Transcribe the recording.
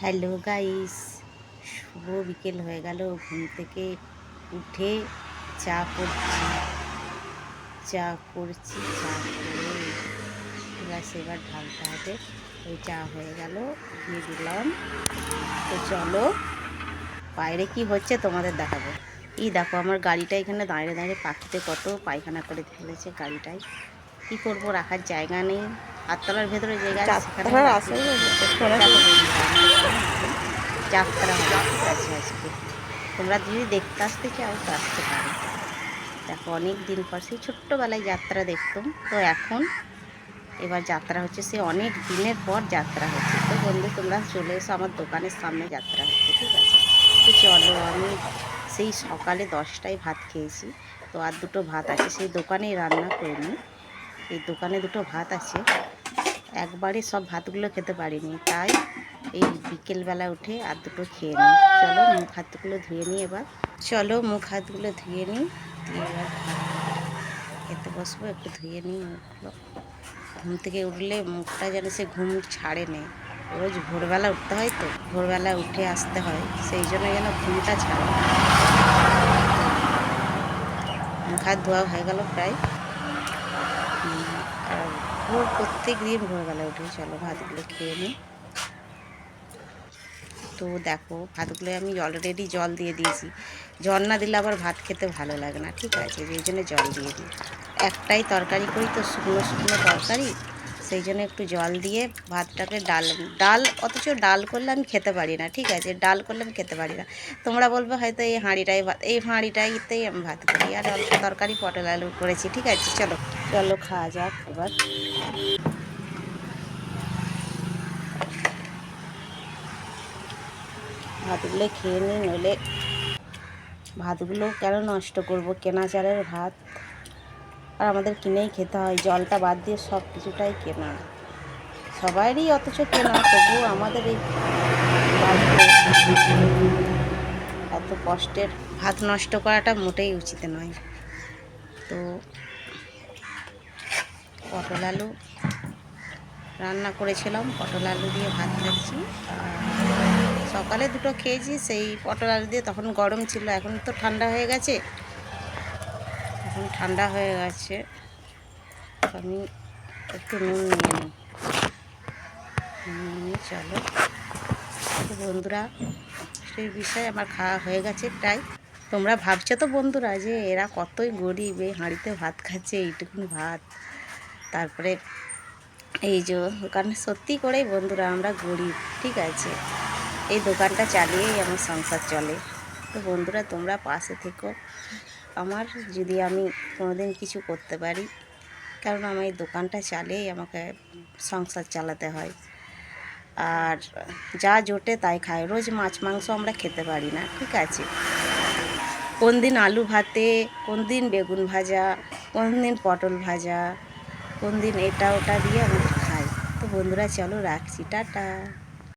Hello guys, শুভ বিকেল হয়ে গেল। ঘুম থেকে উঠে চা করছি। চা করছি, চা করে গ্লাস এবার ঢালতে হবে। ওই চা হয়ে গেল, দিয়ে দিলাম। তো চলো, বাইরে কি হচ্ছে তোমাদের দেখাবো। এই দেখো, আমার গাড়িটা এখানে দাঁড়িয়ে দাঁড়িয়ে পাখিতে কত পায়খানা করে ফেলেছে গাড়িটায় কি করব, রাখার জায়গা নেই। হাততলার ভেতরে জায়গা আছে সেখানে যাত্রার রাখি। আসলে দেখো বন্ধুরা, যাত্রা আছে আজকে তোমরা যদি দেখতে আসতে চাও তো আসতে পারো। দেখো অনেক দিন পর সেই ছোট্টবেলায় যাত্রা দেখতাম তো এখন এবার যাত্রা হচ্ছে সে অনেক দিনের পর যাত্রা হচ্ছে। তো বন্ধু তোমরা চলে এসো আমার দোকানের সামনে যাত্রা হচ্ছে ঠিক আছে? তো চলো আমি সেই সকালে দশটায় ভাত খেয়েছি। তো আর দুটো ভাত আছে সেই দোকানেই রান্না করিনি এই দোকানে দুটো ভাত আছে। একবারে সব ভাতগুলো খেতে পারিনি। তাই এই বিকেলবেলা উঠে আর দুটো খেয়ে নিই। চলো মুখ হাতগুলো ধুয়ে নিই এবার। চলো মুখ হাতগুলো ধুয়ে নিই। এবার খেতে বসবো, একটু ধুয়ে নিই মুখগুলো। ঘুম থেকে উঠলে মুখটা যেন সে ঘুম ছাড়ে নেই রোজ ভোরবেলা উঠতে হয় তো, ভোরবেলা উঠে আসতে হয়। সেই জন্য যেন ঘুমটা ছাড়ে মুখ হাত ধোয়া হয়ে গেল প্রায়। ভোর প্রত্যেক দিন ভোরবেলা উঠে চলো ভাতগুলো খেয়ে নিই। তো দেখো, ভাতগুলো আমি অলরেডি জল দিয়ে দিয়েছি। জল না দিলে আবার ভাত খেতে ভালো লাগে না, ঠিক আছে? সেই জন্য জল দিয়ে দিই। একটাই তরকারি করি তো, শুকনো শুকনো তরকারি। সেই জন্য একটু জল দিয়ে ভাতটাকে ডাল ডাল অথচ ডাল করলে আমি খেতে পারি না, ঠিক আছে? ডাল করলে আমি খেতে পারি না। তোমরা বলবে হয়তো এই হাঁড়িটাই ভাত, এই হাঁড়িটাইতেই আমি ভাত করি। আর অল্প তরকারি পটল আলু করেছি, ঠিক আছে? চলো। চলো খাওয়া যাক এবার। ভাতগুলো খেয়ে নিই নইলে ভাতগুলো কেন নষ্ট করব? কেনা চালের ভাত। আর আমাদের কিনেই খেতে হয়, জলটা বাদ দিয়ে সব কিছুটাই কেনা। সবারই অথচ কেনা, তবুও আমাদের এই এত কষ্টের ভাত নষ্ট করাটা মোটেই উচিত নয়। তো পটল আলু রান্না করেছিলাম, পটল আলু দিয়ে ভাত খাচ্ছি। সকালে দুটো খেয়েছি, সেই পটল আলু দিয়ে তখন গরম ছিল, এখন তো ঠান্ডা হয়ে গেছে। এখন ঠান্ডা হয়ে গেছে আমি একটু নুন নিয়ে নিই। চলো। বন্ধুরা, সেই বিষয়ে আমার খাওয়া হয়ে গেছে প্রায়। তোমরা ভাবছ তো বন্ধুরা যে এরা কতই গরিব, এই হাঁড়িতে ভাত খাচ্ছে, এইটুকুন ভাত। তারপরে এই যে, কারণ সত্যি করেই বন্ধুরা আমরা গরিব, ঠিক আছে? এই দোকানটা চালিয়েই আমার সংসার চলে। তো বন্ধুরা, তোমরা পাশে থেকো। আমার যদি আমি কোনোদিন কিছু করতে পারি, কারণ আমার এই দোকানটা চালিয়েই আমাকে সংসার চালাতে হয়। আর যা জোটে তাই খায়। রোজ মাছ, মাংস আমরা খেতে পারি না, ঠিক আছে? কোন দিন আলু ভাতে কোন দিন বেগুন ভাজা কোন দিন পটল ভাজা কোন দিন এটা ওটা দিয়ে আমি খাই। তো বন্ধুরা চলো রাখছি টাটা।